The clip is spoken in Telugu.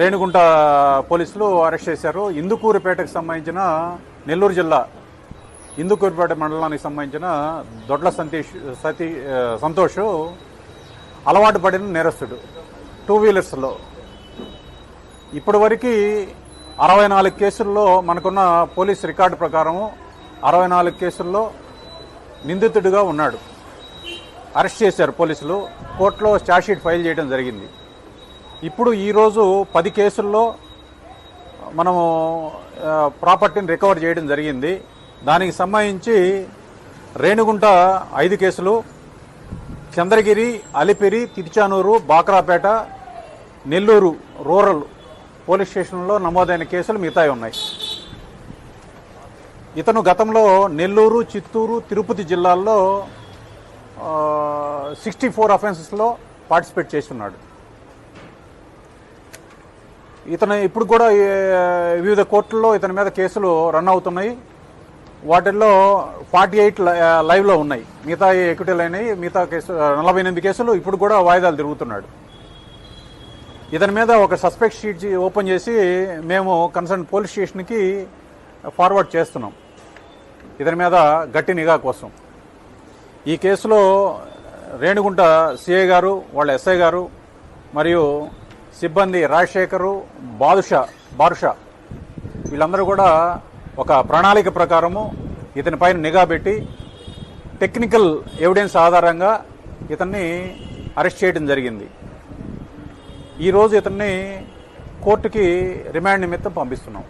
రేణుగుంట పోలీసులు అరెస్ట్ చేశారు. ఇందుకూరుపేటకు సంబంధించిన నెల్లూరు జిల్లా ఇందుకూరుపేట మండలానికి సంబంధించిన దొడ్ల సంతీష్ సతీ సంతోష్ అలవాటు పడిన నేరస్తుడు. టూ వీలర్స్లో ఇప్పటివరకు అరవై నాలుగు కేసుల్లో మనకున్న పోలీస్ రికార్డు ప్రకారం అరవై నాలుగు కేసుల్లో నిందితుడిగా ఉన్నాడు. అరెస్ట్ చేశారు పోలీసులు. కోర్టులో ఛార్జ్షీట్ ఫైల్ చేయడం జరిగింది. ఇప్పుడు ఈరోజు పది కేసుల్లో మనము ప్రాపర్టీని రికవర్ చేయడం జరిగింది. దానికి సంబంధించి రేణుగుంట ఐదు కేసులు చంద్రగిరి అలిపిరి తిరుచానూరు బాక్రాపేట నెల్లూరు రూరల్ పోలీస్ స్టేషన్లో నమోదైన కేసులు మిగతాయి ఉన్నాయి. ఇతను గతంలో నెల్లూరు చిత్తూరు తిరుపతి జిల్లాల్లో సిక్స్టీ ఫోర్ అఫెన్సెస్లో పార్టిసిపేట్ చేస్తున్నాడు. ఇతను ఇప్పుడు కూడా వివిధ కోర్టుల్లో ఇతని మీద కేసులు రన్ అవుతున్నాయి. వాటిల్లో ఫార్టీ ఎయిట్ లైవ్లో ఉన్నాయి. మిగతా ఎక్విటీలు అయినాయి మిగతా కేసు నలభై ఎనిమిది కేసులు ఇప్పుడు కూడా వాయిదాలు తిరుగుతున్నాడు. ఇతని మీద ఒక సస్పెక్ట్ షీట్ ఓపెన్ చేసి మేము కన్సర్న్ పోలీస్ స్టేషన్కి ఫార్వర్డ్ చేస్తున్నాం. ఇతని మీద గట్టి నిఘా కోసం. ఈ కేసులో రేణుగుంట సిఐ గారు వాళ్ళ ఎస్ఐ గారు మరియు సిబ్బంది రాజశేఖరు బాదుషా బారుషా. వీళ్ళందరూ కూడా ఒక ప్రణాళిక ప్రకారము ఇతని పైన నిఘా పెట్టి టెక్నికల్ ఎవిడెన్స్ ఆధారంగా ఇతన్ని అరెస్ట్ చేయడం జరిగింది. ఈరోజు ఇతన్ని కోర్టుకి రిమాండ్ నిమిత్తం పంపిస్తున్నాం.